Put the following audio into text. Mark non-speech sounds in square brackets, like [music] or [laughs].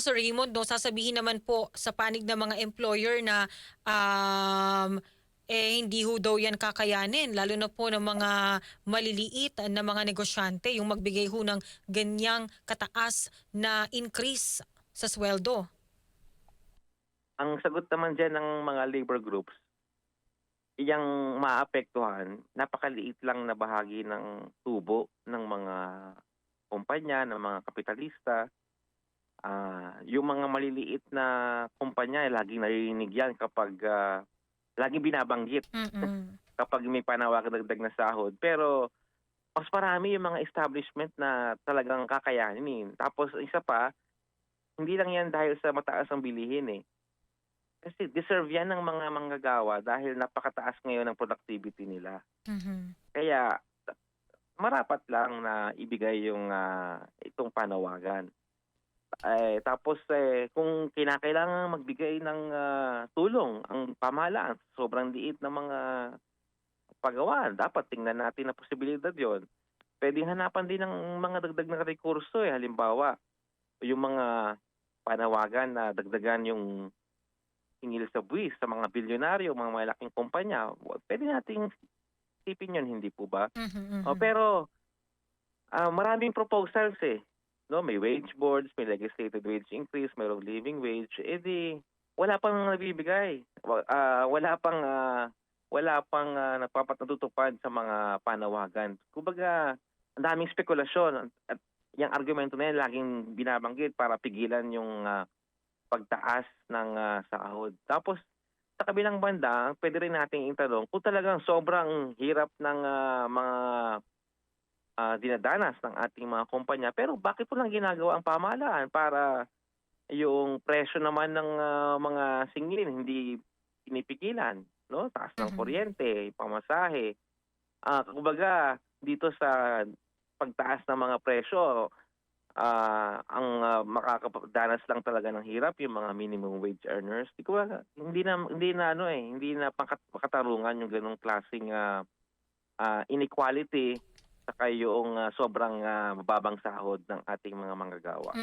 lang Sir Raymond, no, sasabihin naman po sa panig ng mga employer na um, eh hindi ho daw yan kakayanin lalo na po ng mga maliliit na mga negosyante yung magbigay ho ng ganyang kataas na increase sa sweldo. Ang sagot naman dyan ng mga labor groups, iyang maapektuhan, napakaliit lang na bahagi ng tubo ng mga kumpanya, ng mga kapitalista. Ah, yung mga maliliit na kumpanya, eh, laging naririnig yan kapag ah, laging binabanggit [laughs] kapag may panawagan dagdag na sahod. Pero mas marami yung mga establishment na talagang kakayanin. Tapos isa pa, hindi lang yan dahil sa mataas ang bilihin eh. Kasi deserve yan ng mga manggagawa dahil napakataas ngayon ng productivity nila. Mhm. Kaya marapat lang na ibigay yung ah, itong panawagan. Eh, tapos eh, kung kinakailangan magbigay ng ah, tulong ang pamahalaan, sobrang liit ng mga pagawaan, dapat tingnan natin na posibilidad yon. Pwedeng hanapan din ng mga dagdag na rekurso eh. Halimbawa, yung mga panawagan na dagdagan yung hingil sa buwis sa mga bilyonaryo, mga malaking kumpanya. Pwede nating isipin yun, hindi po ba? Mhm, mhm. Oh, pero ah, maraming proposals eh. No, may wage boards, may legislated wage increase, mayroong living wage. Eh di wala pang nabibigay. Wa- ah, wala pang ah, wala pang uh, napapatutupad sa mga panawagan. Kumbaga, ang daming spekulasyon at yung argumento na yan laging binabanggit para pigilan yung ah, pagtaas ng ah, sahod. Tapos sa kabilang banda, pwede rin nating itanong kung talagang sobrang hirap ng ah, mga ah, dinadanas ng ating mga kumpanya, pero bakit po lang ginagawa ang pamahalaan para yung presyo naman ng ah, mga singilin hindi pinipigilan, no? Taas ng Mhm. kuryente, pamasahe. Ah, kumbaga dito sa pagtaas ng mga presyo, ah ang ah, makakadanas lang talaga ng hirap yung mga minimum wage earners. Di ko hindi na hindi na ano eh, hindi na pangkat, pakatarungan yung ganong klaseng ah, ah, inequality saka yung ah, sobrang ah, mababang sahod ng ating mga manggagawa.